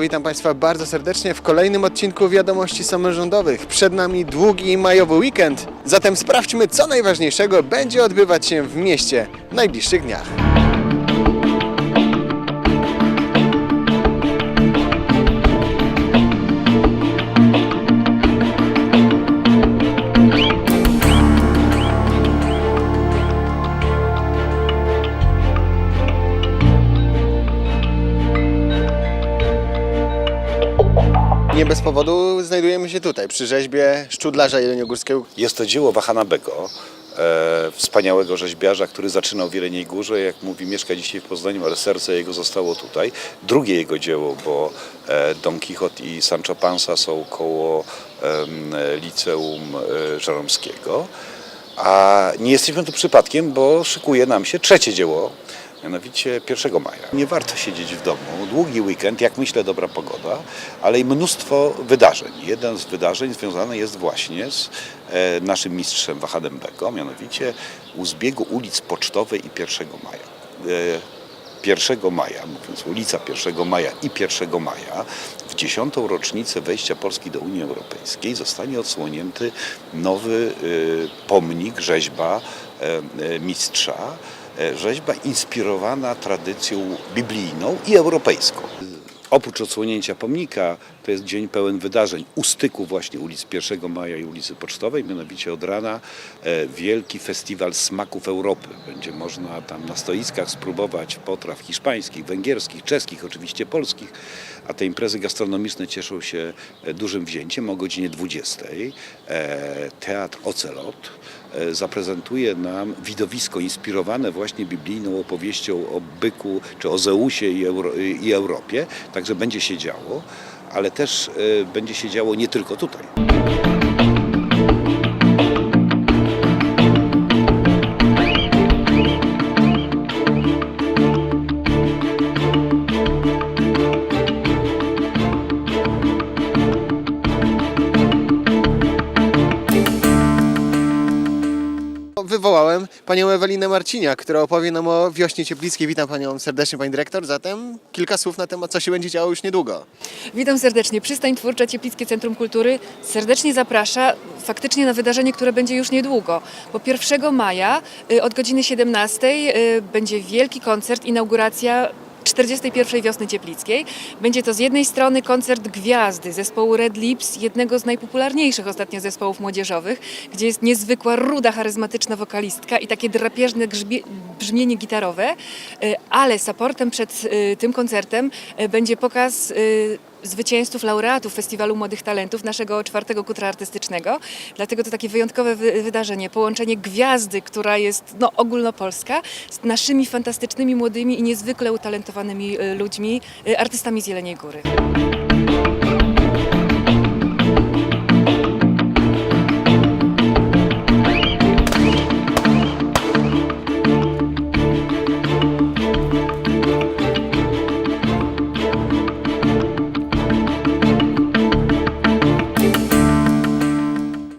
Witam Państwa bardzo serdecznie w kolejnym odcinku Wiadomości Samorządowych. Przed nami długi majowy weekend, zatem sprawdźmy, co najważniejszego będzie odbywać się w mieście w najbliższych dniach. Nie bez powodu znajdujemy się tutaj, przy rzeźbie Szczudlarza Jeleniogórskiego. Jest to dzieło Wahana Bego, e, wspaniałego rzeźbiarza, który zaczynał w Jeleniej Górze. Jak mówi, mieszka dzisiaj w Poznaniu, ale serce jego zostało tutaj. Drugie jego dzieło, bo e, Don Quixote i Sancho Panza są koło em, liceum e, Żeromskiego. A nie jesteśmy tu przypadkiem, bo szykuje nam się trzecie dzieło, mianowicie 1 maja. Nie warto siedzieć w domu. Długi weekend, jak myślę, dobra pogoda, ale i mnóstwo wydarzeń. Jeden z wydarzeń związany jest właśnie z e, naszym mistrzem Wahadem Beko, mianowicie u zbiegu ulic Pocztowej i 1 maja. E, 1 maja, mówiąc ulica 1 maja i 1 maja, w dziesiątą rocznicę wejścia Polski do Unii Europejskiej zostanie odsłonięty nowy y, pomnik, rzeźba e, e, mistrza, e, rzeźba inspirowana tradycją biblijną i europejską. Oprócz odsłonięcia pomnika, to jest dzień pełen wydarzeń u styku właśnie ulic 1 Maja i ulicy Pocztowej, mianowicie od rana e, wielki festiwal smaków Europy. Będzie można tam na stoiskach spróbować potraw hiszpańskich, węgierskich, czeskich, oczywiście polskich, a te imprezy gastronomiczne cieszą się e, dużym wzięciem o godzinie 20. E, Teatr Ocelot e, zaprezentuje nam widowisko inspirowane właśnie biblijną opowieścią o byku, czy o Zeusie i, Euro, i Europie. Także będzie się działo, ale też będzie się działo nie tylko tutaj. Wywołałem panią Ewelinę Marciniak, która opowie nam o wiośnie cieplickiej. Witam panią serdecznie, pani dyrektor. Zatem kilka słów na temat, co się będzie działo już niedługo. Witam serdecznie. Przystań Twórcza Cieplickie Centrum Kultury serdecznie zaprasza faktycznie na wydarzenie, które będzie już niedługo. Bo 1 maja y, od godziny 17 y, będzie wielki koncert, inauguracja 41. Wiosny Cieplickiej. Będzie to z jednej strony koncert Gwiazdy zespołu Red Lips, jednego z najpopularniejszych ostatnio zespołów młodzieżowych, gdzie jest niezwykła, ruda, charyzmatyczna wokalistka i takie drapieżne brzmienie gitarowe, y, ale supportem przed y, tym koncertem y, będzie pokaz zwycięzców, laureatów Festiwalu Młodych Talentów, naszego czwartego kutra artystycznego. Dlatego to takie wyjątkowe wy- wydarzenie, połączenie gwiazdy, która jest no, ogólnopolska, z naszymi fantastycznymi, młodymi i niezwykle utalentowanymi y, ludźmi, y, artystami z Jeleniej Góry.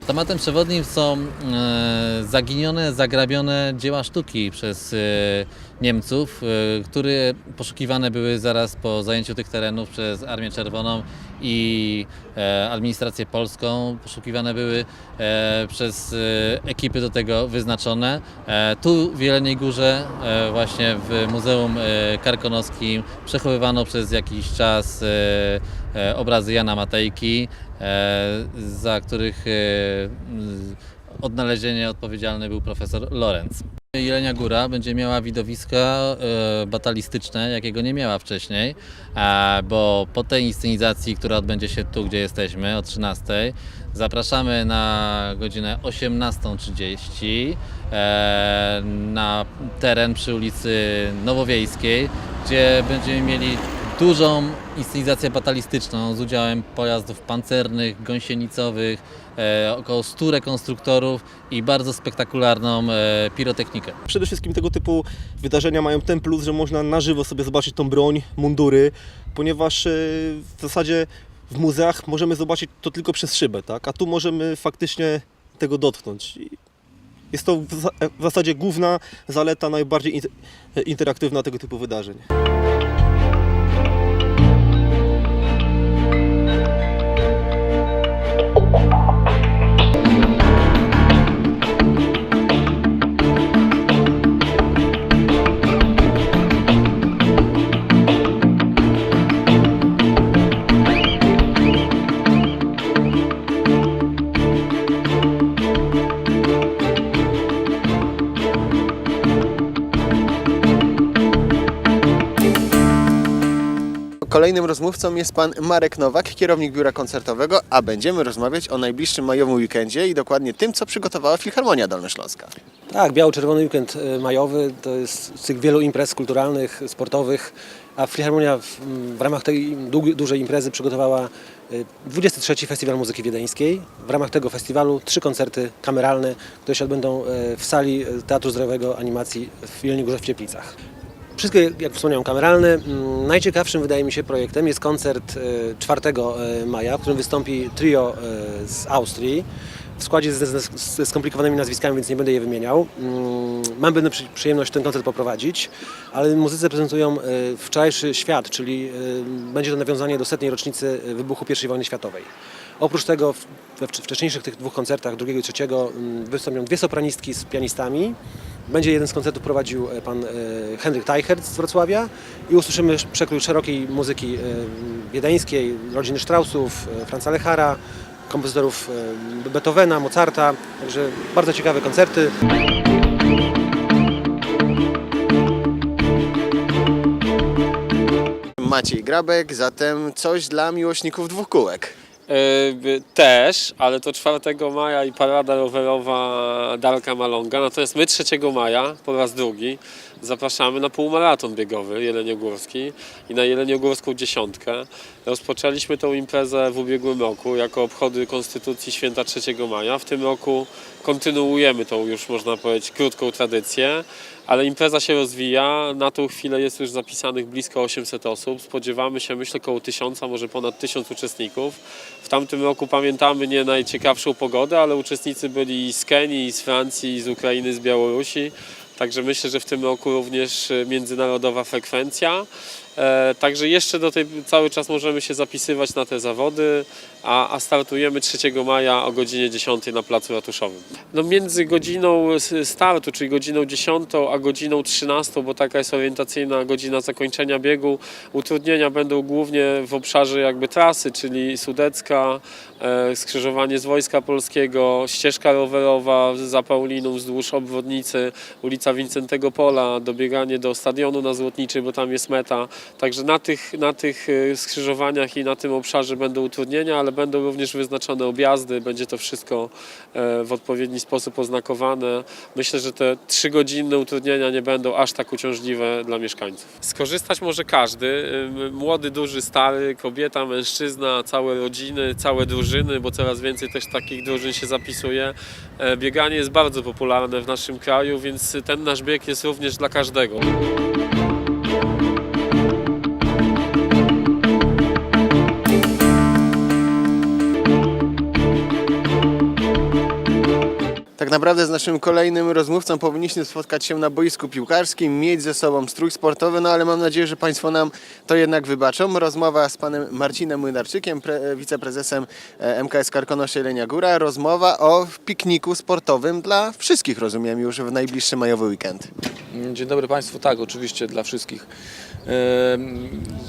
Tematem przewodnim są e, zaginione, zagrabione dzieła sztuki przez e, Niemców, e, które poszukiwane były zaraz po zajęciu tych terenów przez Armię Czerwoną i administrację polską. Poszukiwane były przez ekipy do tego wyznaczone. Tu w Jeleniej Górze, właśnie w Muzeum Karkonoskim przechowywano przez jakiś czas obrazy Jana Matejki, e, za których e, odnalezienie odpowiedzialny był profesor Lorenz. Jelenia Góra będzie miała widowisko e, batalistyczne, jakiego nie miała wcześniej, e, bo po tej inscenizacji, która odbędzie się tu, gdzie jesteśmy, o 13, zapraszamy na godzinę 18.30 e, na teren przy ulicy Nowowiejskiej, gdzie będziemy mieli dużą inscenizację batalistyczną z udziałem pojazdów pancernych, gąsienicowych, e, około 100 rekonstruktorów i bardzo spektakularną e, pirotechnikę. Przede wszystkim tego typu wydarzenia mają ten plus, że można na żywo sobie zobaczyć tą broń, mundury, ponieważ e, w zasadzie w muzeach możemy zobaczyć to tylko przez szybę, tak? a tu możemy faktycznie tego dotknąć. I Jest to w za- w zasadzie główna zaleta, najbardziej int- interaktywna tego typu wydarzeń. Kolejnym rozmówcą jest pan Marek Nowak, kierownik biura koncertowego, a będziemy rozmawiać o najbliższym majowym weekendzie i dokładnie tym, co przygotowała Filharmonia Dolnośląska. Tak, Biało-Czerwony Weekend e, majowy to jest tych wielu imprez kulturalnych, sportowych, a Filharmonia w, w ramach tej dłu- dużej imprezy przygotowała e, 23 Festiwal Muzyki Wiedeńskiej. W ramach tego festiwalu trzy koncerty kameralne, które się odbędą e, w sali e, Teatru Zdrowego Animacji w Jeleni Górze w Cieplicach. Wszystkie, jak wspomniałem, kameralne. Mm, Najciekawszym wydaje mi się projektem jest koncert e, 4 e, maja, w którym wystąpi trio e, z Austrii w składzie ze, skomplikowanymi nazwiskami, więc nie będę je wymieniał. Mm, Mam przy, przyjemność ten koncert poprowadzić, ale muzycy prezentują e, wczorajszy świat, czyli e, będzie to nawiązanie do setnej rocznicy e, wybuchu I wojny światowej. Oprócz tego we wcz- wcześniejszych tych dwóch koncertach, drugiego i trzeciego, mm, wystąpią dwie sopranistki z pianistami. Będzie jeden z koncertów prowadził e, pan e, Henryk Teichert z Wrocławia i usłyszymy przekrój szerokiej muzyki e, wiedeńskiej, rodziny Straussów, Franza Lechara, kompozytorów Beethovena, Mozarta, także bardzo ciekawe koncerty. Maciej Grabek, zatem coś dla miłośników dwóch kółek. By- Też, ale to 4 maja i parada rowerowa Darka Malonga. Natomiast my 3 maja po raz drugi zapraszamy na półmaraton biegowy Jeleniogórski i na Jeleniogórską dziesiątkę. Rozpoczęliśmy tą imprezę w ubiegłym roku jako obchody Konstytucji Święta 3 maja. W tym roku kontynuujemy tą już można powiedzieć krótką tradycję. Ale impreza się rozwija. Na tą chwilę jest już zapisanych blisko 800 osób. Spodziewamy się, myślę, około 1000, może ponad 1000 uczestników. W tamtym roku pamiętamy nie najciekawszą pogodę, ale uczestnicy byli i z Kenii, i z Francji, i z Ukrainy, z Białorusi. Także myślę, że w tym roku również e, międzynarodowa frekwencja. E, Także jeszcze do tej cały czas możemy się zapisywać na te zawody, a, a startujemy 3 maja o godzinie 10 na Placu Ratuszowym. No między godziną startu, czyli godziną 10, a godziną 13, bo taka jest orientacyjna godzina zakończenia biegu, utrudnienia będą głównie w obszarze jakby trasy, czyli Sudecka, e, skrzyżowanie z Wojska Polskiego, ścieżka rowerowa za Pauliną wzdłuż obwodnicy, ulica Wincentego Pola, dobieganie do stadionu na Złotniczej, bo tam jest meta. Także na tych, na tych e, skrzyżowaniach i na tym obszarze będą utrudnienia, ale będą również wyznaczone objazdy, będzie to wszystko e, w odpowiedni sposób oznakowane. Myślę, że te trzygodzinne utrudnienia nie będą aż tak uciążliwe dla mieszkańców. Skorzystać może każdy, e, młody, duży, stary, kobieta, mężczyzna, całe rodziny, całe drużyny, bo coraz więcej też takich drużyn się zapisuje. E, Bieganie jest bardzo popularne w naszym kraju, więc ten nasz bieg jest również dla każdego. Tak naprawdę z naszym kolejnym rozmówcą powinniśmy spotkać się na boisku piłkarskim, mieć ze sobą strój sportowy, no ale mam nadzieję, że Państwo nam to jednak wybaczą. Rozmowa z panem Marcinem Młynarczykiem, pre, wiceprezesem e, MKS Karkonosze Jelenia Góra. Rozmowa o pikniku sportowym dla wszystkich, rozumiem, już w najbliższy majowy weekend. Dzień dobry Państwu, tak, oczywiście dla wszystkich.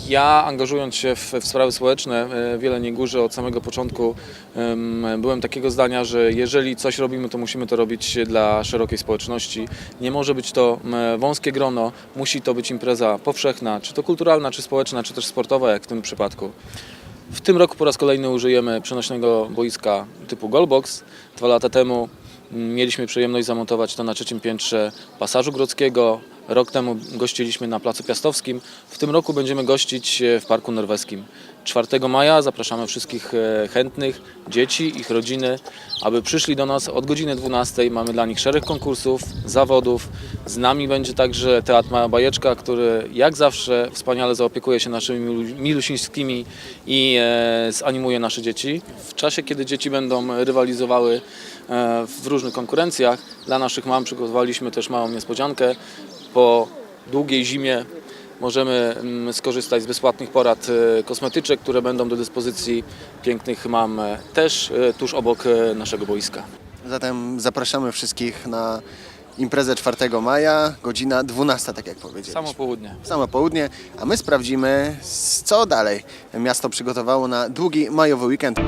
Ja angażując się w, w sprawy społeczne e, w Jeleniej Górze od samego początku em, byłem takiego zdania, że jeżeli coś robimy, to musimy to robić dla szerokiej społeczności. Nie może być to wąskie grono, musi to być impreza powszechna, czy to kulturalna, czy społeczna, czy też sportowa, jak w tym przypadku. W tym roku po raz kolejny użyjemy przenośnego boiska typu Goalbox. Dwa lata temu mm, mieliśmy przyjemność zamontować to na trzecim piętrze Pasażu Grodzkiego. Rok temu gościliśmy na Placu Piastowskim. W tym roku będziemy gościć e, w Parku Norweskim. 4 maja zapraszamy wszystkich e, chętnych, dzieci, ich rodziny, aby przyszli do nas od godziny 12. Mamy dla nich szereg konkursów, zawodów. Z nami będzie także Teatr Mała Bajeczka, który jak zawsze wspaniale zaopiekuje się naszymi milu- milusińskimi i e, zanimuje nasze dzieci. W czasie, kiedy dzieci będą rywalizowały w różnych konkurencjach, dla naszych mam przygotowaliśmy też małą niespodziankę. Po długiej zimie możemy mm, skorzystać z bezpłatnych porad e, kosmetyczek, które będą do dyspozycji pięknych mam e, też e, tuż obok naszego boiska. Zatem zapraszamy wszystkich na imprezę 4 maja, godzina 12, tak jak powiedzieliśmy. Samo południe. Samo południe, a my sprawdzimy, co dalej miasto przygotowało na długi majowy weekend.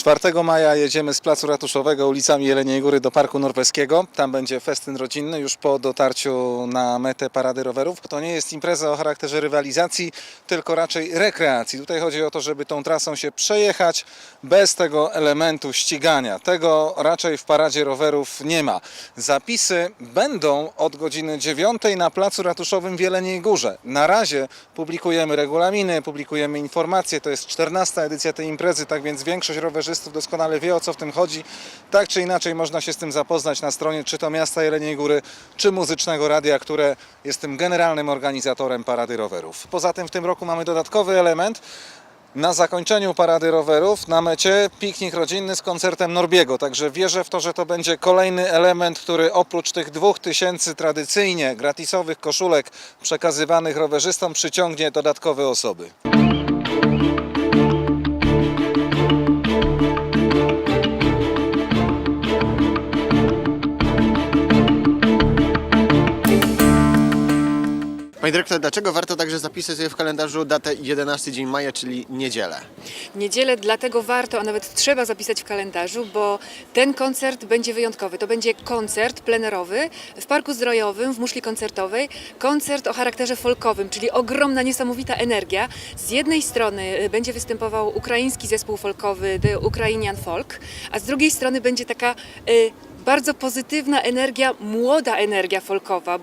4 maja jedziemy z Placu Ratuszowego ulicami Jeleniej Góry do Parku Norweskiego. Tam będzie festyn rodzinny już po dotarciu na metę Parady Rowerów. To nie jest impreza o charakterze rywalizacji, tylko raczej rekreacji. Tutaj chodzi o to, żeby tą trasą się przejechać bez tego elementu ścigania. Tego raczej w Paradzie Rowerów nie ma. Zapisy będą od godziny 9 na Placu Ratuszowym w Jeleniej Górze. Na razie publikujemy regulaminy, publikujemy informacje. To jest 14 edycja tej imprezy, tak więc większość doskonale wie o co w tym chodzi. Tak czy inaczej można się z tym zapoznać na stronie czy to miasta Jeleniej Góry, czy Muzycznego Radia, które jest tym generalnym organizatorem Parady Rowerów. Poza tym w tym roku mamy dodatkowy element. Na zakończeniu parady rowerów na mecie piknik rodzinny z koncertem Norbiego. Także wierzę w to, że to będzie kolejny element, który oprócz tych dwóch tysięcy tradycyjnie gratisowych koszulek przekazywanych rowerzystom przyciągnie dodatkowe osoby. Panie dyrektor, dlaczego warto także zapisać sobie w kalendarzu datę 11 dzień maja, czyli niedzielę? Niedzielę dlatego warto, a nawet trzeba zapisać w kalendarzu, bo ten koncert będzie wyjątkowy. To będzie koncert plenerowy w Parku Zdrojowym, w muszli koncertowej. Koncert o charakterze folkowym, czyli ogromna, niesamowita energia. Z jednej strony y, będzie występował ukraiński zespół folkowy The Ukrainian Folk, a z drugiej strony będzie taka y, bardzo pozytywna energia, młoda energia folkowa.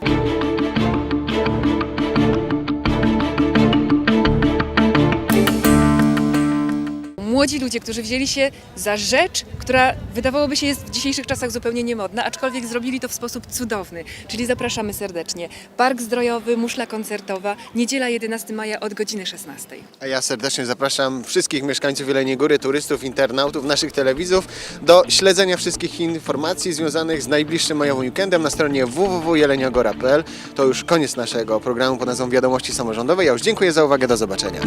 Młodzi ludzie, którzy wzięli się za rzecz, która wydawałoby się jest w dzisiejszych czasach zupełnie niemodna, aczkolwiek zrobili to w sposób cudowny. Czyli zapraszamy serdecznie. Park Zdrojowy, Muszla Koncertowa, niedziela 11 maja od godziny 16. A ja serdecznie zapraszam wszystkich mieszkańców Jeleniej Góry, turystów, internautów, naszych telewizów do śledzenia wszystkich informacji związanych z najbliższym majowym weekendem na stronie www.jeleniogora.pl. To już koniec naszego programu pod nazwą Wiadomości Samorządowe. Ja już dziękuję za uwagę, do zobaczenia.